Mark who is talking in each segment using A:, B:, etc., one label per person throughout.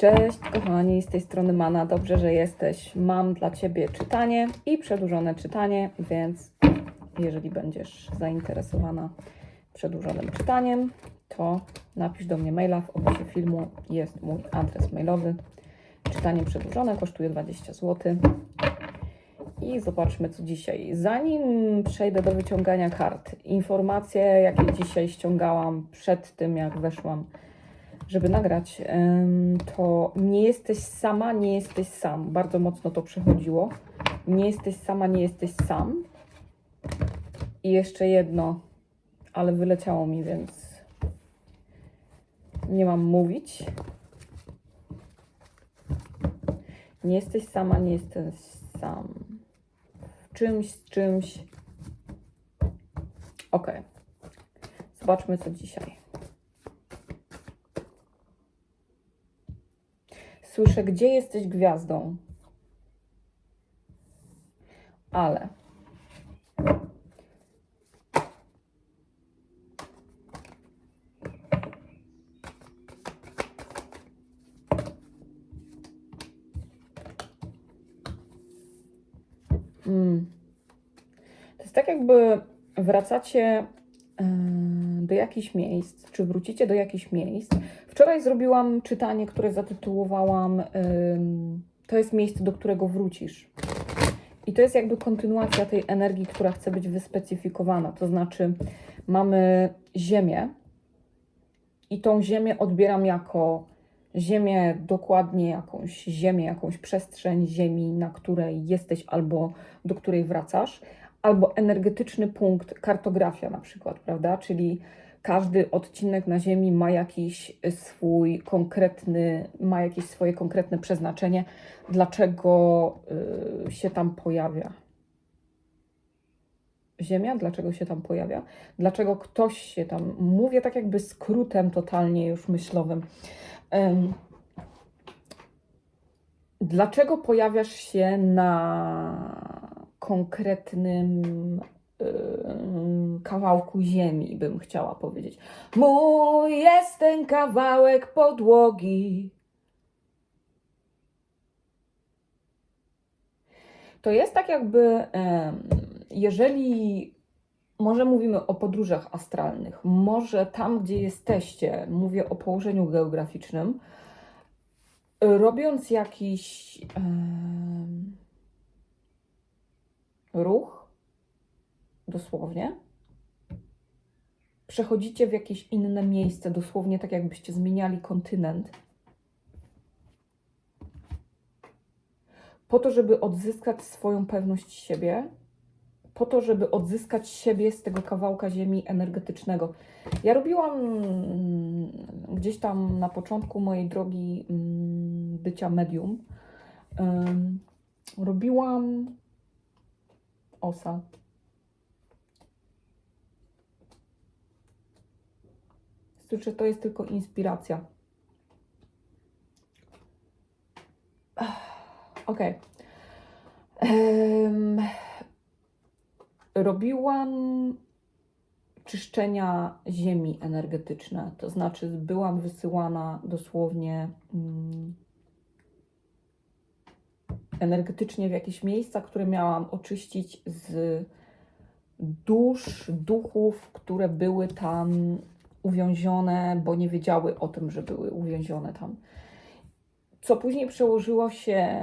A: Cześć kochani, z tej strony Mana, dobrze, że jesteś. Mam dla Ciebie czytanie i przedłużone czytanie, więc jeżeli będziesz zainteresowana przedłużonym czytaniem, to napisz do mnie maila, w opisie filmu jest mój adres mailowy. Czytanie przedłużone kosztuje 20 zł. I zobaczmy, co dzisiaj. Zanim przejdę do wyciągania kart, informacje, jakie dzisiaj ściągałam przed tym, jak weszłam żeby nagrać, to nie jesteś sama, nie jesteś sam. Bardzo mocno to przechodziło. Nie jesteś sama, nie jesteś sam. I jeszcze jedno, ale wyleciało mi, więc nie mam mówić. Nie jesteś sama, nie jesteś sam. W czymś, z czymś. Ok. Zobaczmy, co dzisiaj. Słyszę, gdzie jesteś gwiazdą. Ale. Mm. To jest tak, jakby wracacie do jakichś miejsc, czy wrócicie do jakichś miejsc. Wczoraj zrobiłam czytanie, które zatytułowałam To jest miejsce, do którego wrócisz. I to jest jakby kontynuacja tej energii, która chce być wyspecyfikowana. To znaczy, mamy Ziemię i tą Ziemię odbieram jako Ziemię, dokładnie jakąś Ziemię, jakąś przestrzeń Ziemi, na której jesteś albo do której wracasz, albo energetyczny punkt, kartografia na przykład, prawda? Czyli każdy odcinek na Ziemi ma jakiś swój konkretny, ma jakieś swoje konkretne przeznaczenie, dlaczego y, się tam pojawia. Ziemia, dlaczego się tam pojawia, dlaczego ktoś się tam, mówię tak jakby skrótem totalnie już myślowym. Em, dlaczego pojawiasz się na konkretnym ym, kawałku ziemi, bym chciała powiedzieć. Mój jest ten kawałek podłogi. To jest tak jakby, jeżeli może mówimy o podróżach astralnych, może tam, gdzie jesteście, mówię o położeniu geograficznym, robiąc jakiś ruch, dosłownie, przechodzicie w jakieś inne miejsce, dosłownie tak jakbyście zmieniali kontynent, po to, żeby odzyskać swoją pewność siebie, po to, żeby odzyskać siebie z tego kawałka ziemi energetycznego. Ja robiłam mm, gdzieś tam na początku mojej drogi mm, bycia medium, robiłam osa. Słyszę, to jest tylko inspiracja. Okej. Em, Robiłam czyszczenia ziemi energetyczne, to znaczy byłam wysyłana dosłownie mm, energetycznie w jakieś miejsca, które miałam oczyścić z dusz, duchów, które były tam uwięzione, bo nie wiedziały o tym, że były uwięzione tam. Co później przełożyło się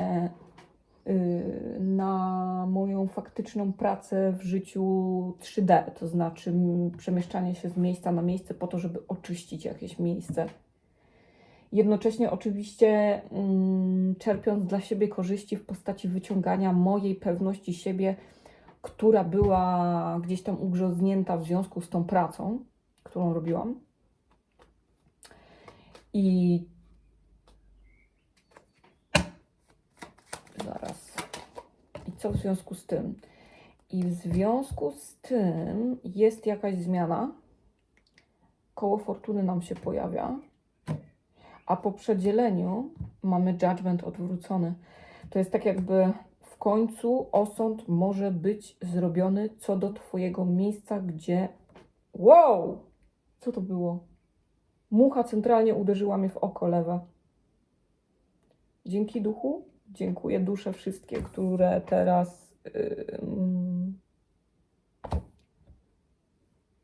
A: y, na moją faktyczną pracę w życiu 3D, to znaczy przemieszczanie się z miejsca na miejsce po to, żeby oczyścić jakieś miejsce. Jednocześnie oczywiście mm, czerpiąc dla siebie korzyści w postaci wyciągania mojej pewności siebie, która była gdzieś tam ugrząznięta w związku z tą pracą, którą robiłam. I zaraz. I co w związku z tym? I w związku z tym jest jakaś zmiana. Koło fortuny nam się pojawia. A po przedzieleniu mamy judgment odwrócony. To jest tak jakby w końcu osąd może być zrobiony co do Twojego miejsca, gdzie. Wow! Co to było? Mucha centralnie uderzyła mnie w oko lewe. Dzięki duchu. Dziękuję dusze wszystkie, które teraz.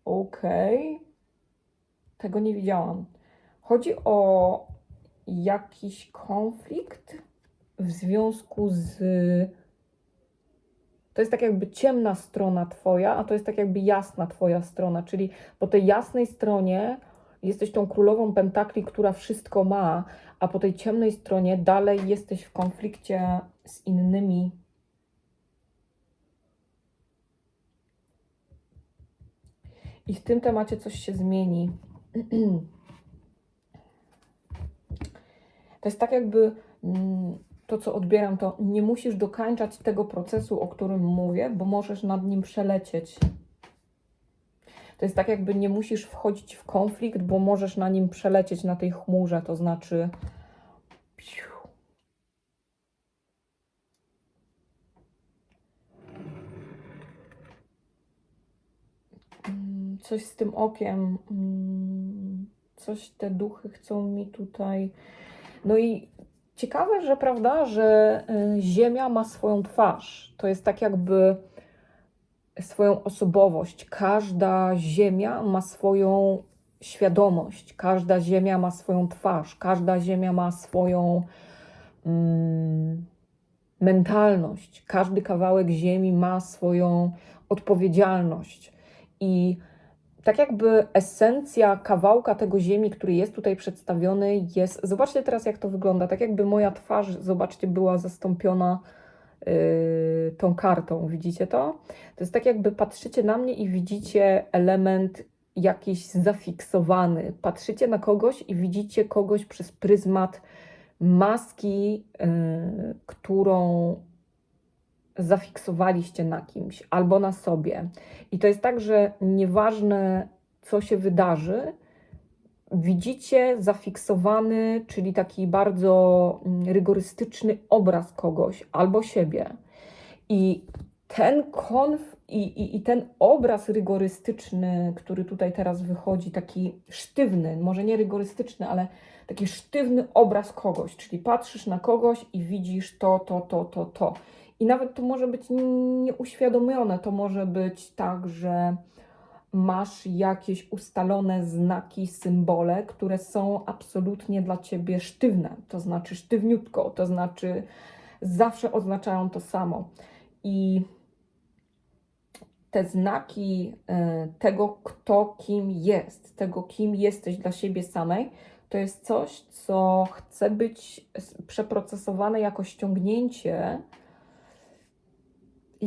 A: Okej. Tego nie widziałam. Chodzi o jakiś konflikt w związku z. To jest tak jakby ciemna strona Twoja, a to jest tak jakby jasna Twoja strona. Czyli po tej jasnej stronie jesteś tą królową pentakli, która wszystko ma, a po tej ciemnej stronie dalej jesteś w konflikcie z innymi. I w tym temacie coś się zmieni. To jest tak jakby mm, to, co odbieram, to nie musisz dokańczać tego procesu, o którym mówię, bo możesz nad nim przelecieć. To jest tak, jakby nie musisz wchodzić w konflikt, bo możesz na nim przelecieć na tej chmurze, to znaczy. Mm, Coś z tym okiem, mm, coś te duchy chcą mi tutaj. No i ciekawe, że prawda, że y, Ziemia ma swoją twarz. To jest tak jakby swoją osobowość. Każda ziemia ma swoją świadomość, każda ziemia ma swoją twarz, każda ziemia ma swoją mm, mentalność, każdy kawałek ziemi ma swoją odpowiedzialność. I tak jakby esencja kawałka tego ziemi, który jest tutaj przedstawiony, jest. Zobaczcie teraz, jak to wygląda. Tak jakby moja twarz, zobaczcie, była zastąpiona yy, tą kartą. Widzicie to? To jest tak, jakby patrzycie na mnie i widzicie element jakiś zafiksowany. Patrzycie na kogoś i widzicie kogoś przez pryzmat maski, yy, którą zafiksowaliście na kimś albo na sobie. I to jest tak, że nieważne co się wydarzy, widzicie zafiksowany, czyli taki bardzo mm, rygorystyczny obraz kogoś albo siebie. I ten konf i, i, i ten obraz rygorystyczny, który tutaj teraz wychodzi, taki sztywny, może nie rygorystyczny, ale taki sztywny obraz kogoś, czyli patrzysz na kogoś i widzisz to, to, to, to, to. I nawet to może być nieuświadomione, to może być tak, że masz jakieś ustalone znaki, symbole, które są absolutnie dla ciebie sztywne, to znaczy sztywniutko, to znaczy zawsze oznaczają to samo. I te znaki e, tego, kto kim jest, tego, kim jesteś dla siebie samej, to jest coś, co chce być przeprocesowane jako ściągnięcie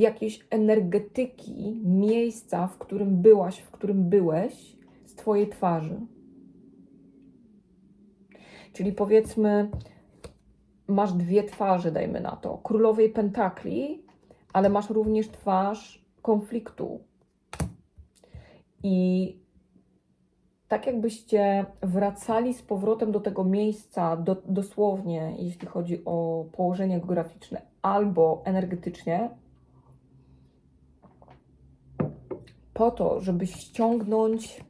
A: jakiejś energetyki miejsca, w którym byłaś, w którym byłeś, z Twojej twarzy. Czyli powiedzmy, masz dwie twarze, dajmy na to. Królowej Pentakli, ale masz również twarz konfliktu. I tak jakbyście wracali z powrotem do tego miejsca, do, dosłownie, jeśli chodzi o położenie geograficzne, albo energetycznie, po to, żeby ściągnąć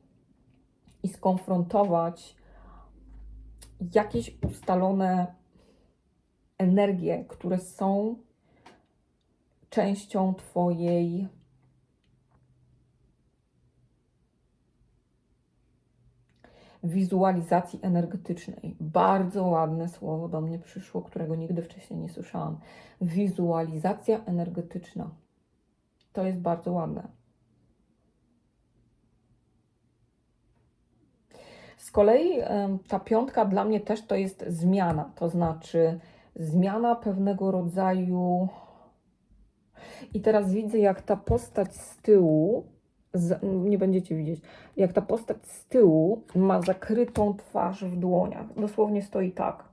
A: i skonfrontować jakieś ustalone energie, które są częścią Twojej wizualizacji energetycznej. Bardzo ładne słowo do mnie przyszło, którego nigdy wcześniej nie słyszałam. Wizualizacja energetyczna. To jest bardzo ładne. Z kolei ta piątka dla mnie też to jest zmiana, to znaczy zmiana pewnego rodzaju. I teraz widzę, jak ta postać z tyłu, z, nie będziecie widzieć, jak ta postać z tyłu ma zakrytą twarz w dłoniach. Dosłownie stoi tak.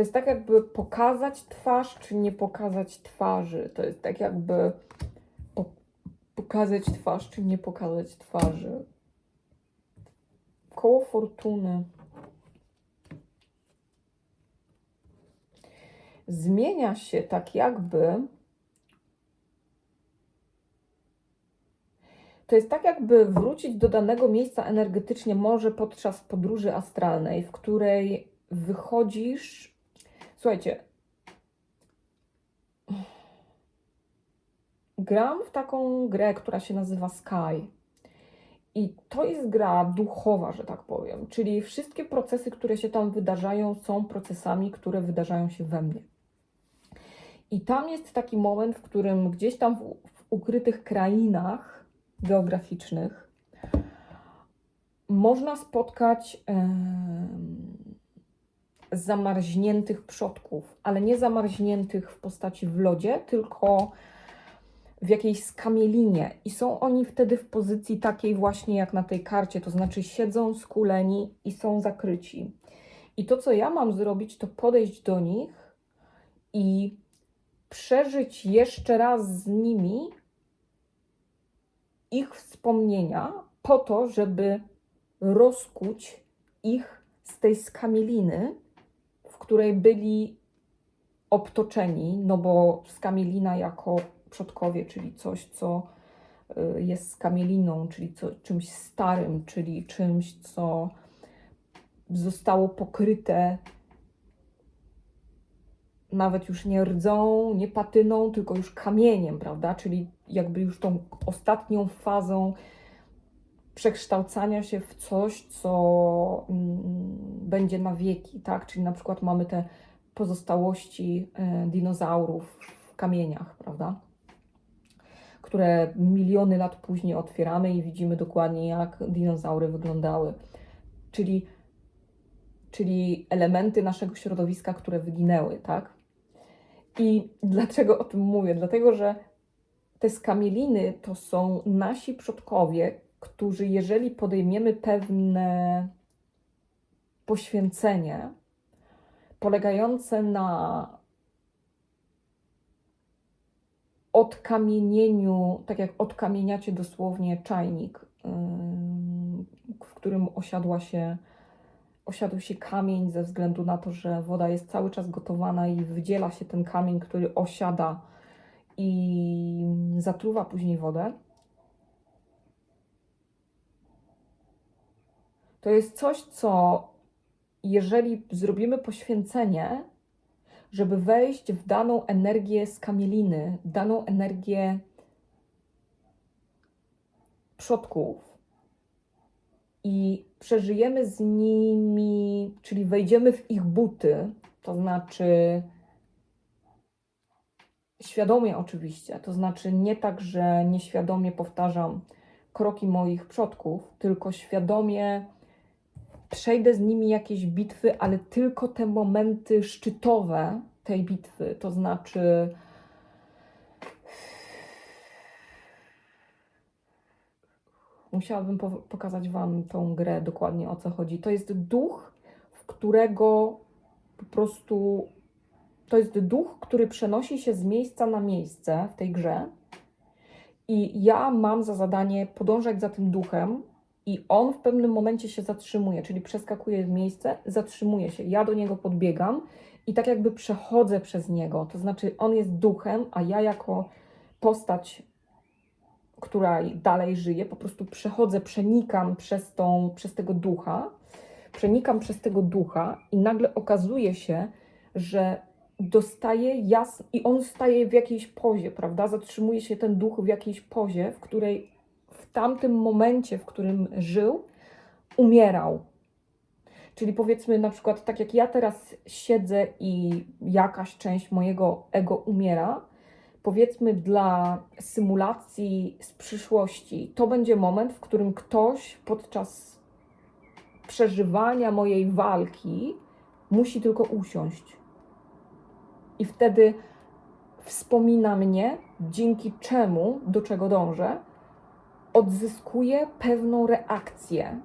A: To jest tak, jakby pokazać twarz, czy nie pokazać twarzy. To jest tak, jakby po, pokazać twarz, czy nie pokazać twarzy. Koło fortuny. Zmienia się tak, jakby. to jest tak, jakby wrócić do danego miejsca energetycznie, może podczas podróży astralnej, w której wychodzisz. Słuchajcie. Gram w taką grę, która się nazywa Sky. I to jest gra duchowa, że tak powiem. Czyli wszystkie procesy, które się tam wydarzają, są procesami, które wydarzają się we mnie. I tam jest taki moment, w którym gdzieś tam w, w ukrytych krainach geograficznych można spotkać em, zamarzniętych przodków, ale nie zamarzniętych w postaci w lodzie, tylko w jakiejś skamielinie. I są oni wtedy w pozycji takiej właśnie jak na tej karcie, to znaczy siedzą skuleni i są zakryci. I to, co ja mam zrobić, to podejść do nich i przeżyć jeszcze raz z nimi ich wspomnienia, po to, żeby rozkuć ich z tej skamieliny, której byli obtoczeni, no bo skamielina jako przodkowie, czyli coś, co y, jest skamieliną, czyli co, czymś starym, czyli czymś, co zostało pokryte nawet już nie rdzą, nie patyną, tylko już kamieniem, prawda? Czyli jakby już tą ostatnią fazą przekształcania się w coś, co mm, będzie na wieki, tak? Czyli na przykład mamy te pozostałości y, dinozaurów w kamieniach, prawda? Które miliony lat później otwieramy i widzimy dokładnie, jak dinozaury wyglądały. Czyli, czyli elementy naszego środowiska, które wyginęły, tak? I dlaczego o tym mówię? Dlatego, że te skamieliny to są nasi przodkowie, którzy, jeżeli podejmiemy pewne poświęcenie polegające na odkamienieniu, tak jak odkamieniacie dosłownie czajnik, w którym osiadła się, osiadł się kamień ze względu na to, że woda jest cały czas gotowana i wydziela się ten kamień, który osiada i zatruwa później wodę. To jest coś, co jeżeli zrobimy poświęcenie, żeby wejść w daną energię skamieliny, daną energię przodków i przeżyjemy z nimi, czyli wejdziemy w ich buty, to znaczy świadomie oczywiście, to znaczy nie tak, że nieświadomie powtarzam kroki moich przodków, tylko świadomie przejdę z nimi jakieś bitwy, ale tylko te momenty szczytowe tej bitwy, to znaczy musiałabym po pokazać Wam tą grę dokładnie o co chodzi. To jest duch, w którego po prostu to jest duch, który przenosi się z miejsca na miejsce w tej grze. I ja mam za zadanie podążać za tym duchem, i on w pewnym momencie się zatrzymuje, czyli przeskakuje w miejsce, zatrzymuje się. Ja do niego podbiegam i tak jakby przechodzę przez niego. To znaczy, on jest duchem, a ja jako postać, która dalej żyje, po prostu przechodzę, przenikam przez, tą, przez tego ducha, przenikam przez tego ducha i nagle okazuje się, że dostaje jas i on staje w jakiejś pozie, prawda? Zatrzymuje się ten duch w jakiejś pozie, w której tamtym momencie, w którym żył, umierał. Czyli powiedzmy na przykład, tak jak ja teraz siedzę i jakaś część mojego ego umiera, powiedzmy dla symulacji z przyszłości, to będzie moment, w którym ktoś podczas przeżywania mojej walki musi tylko usiąść. I wtedy wspomina mnie, dzięki czemu, do czego dążę, odzyskuje pewną reakcję,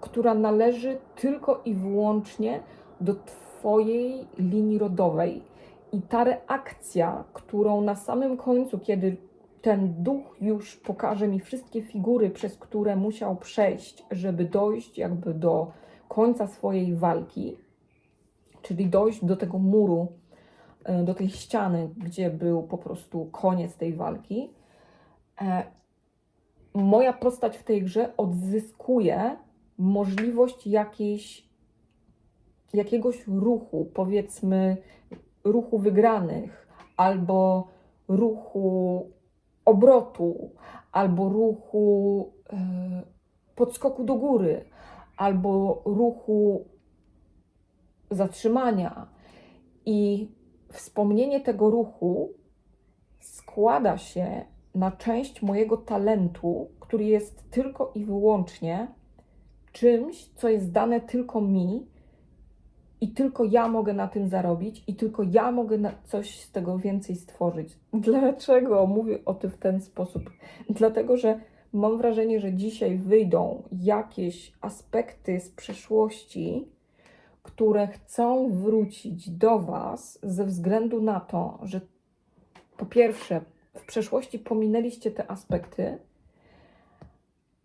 A: która należy tylko i wyłącznie do Twojej linii rodowej. I ta reakcja, którą na samym końcu, kiedy ten duch już pokaże mi wszystkie figury, przez które musiał przejść, żeby dojść jakby do końca swojej walki, czyli dojść do tego muru, e, do tej ściany, gdzie był po prostu koniec tej walki, e, moja postać w tej grze odzyskuje możliwość jakiejś, jakiegoś ruchu, powiedzmy ruchu wygranych, albo ruchu obrotu, albo ruchu e, podskoku do góry, albo ruchu zatrzymania. I wspomnienie tego ruchu składa się na część mojego talentu, który jest tylko i wyłącznie czymś, co jest dane tylko mi i tylko ja mogę na tym zarobić i tylko ja mogę coś z tego więcej stworzyć. Dlaczego mówię o tym w ten sposób? Dlatego, że mam wrażenie, że dzisiaj wyjdą jakieś aspekty z przeszłości, które chcą wrócić do Was ze względu na to, że po pierwsze, w przeszłości pominęliście te aspekty,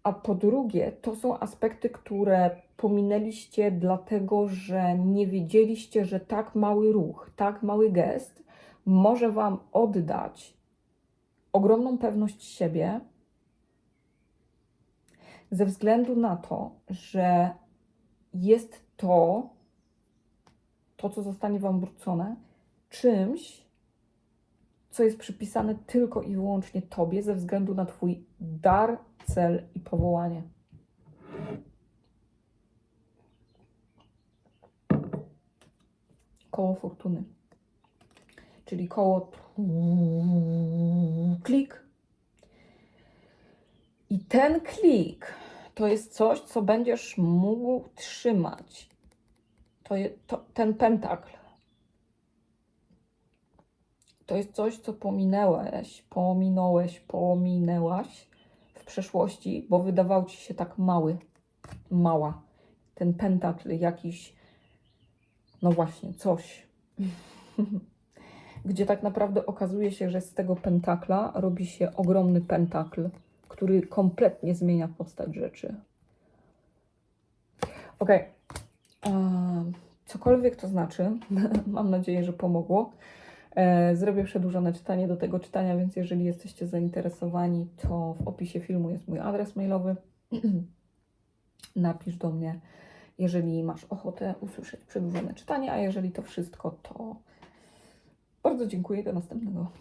A: a po drugie, to są aspekty, które pominęliście dlatego, że nie wiedzieliście, że tak mały ruch, tak mały gest może Wam oddać ogromną pewność siebie, ze względu na to, że jest to, to co zostanie Wam wrócone, czymś, co jest przypisane tylko i wyłącznie Tobie ze względu na Twój dar, cel i powołanie. Koło fortuny. Czyli koło klik. I ten klik to jest coś, co będziesz mógł trzymać. To, je, to ten pentakl to jest coś, co pominęłeś, pominąłeś, pominęłaś w przeszłości, bo wydawał ci się tak mały, mała. Ten pentakl jakiś, no właśnie, coś. Gdzie tak naprawdę okazuje się, że z tego pentakla robi się ogromny pentakl, który kompletnie zmienia postać rzeczy. Ok. Cokolwiek to znaczy, mam nadzieję, że pomogło. E, Zrobię przedłużone czytanie do tego czytania, więc jeżeli jesteście zainteresowani, to w opisie filmu jest mój adres mailowy. Napisz do mnie, jeżeli masz ochotę usłyszeć przedłużone czytanie, a jeżeli to wszystko, to bardzo dziękuję. Do następnego.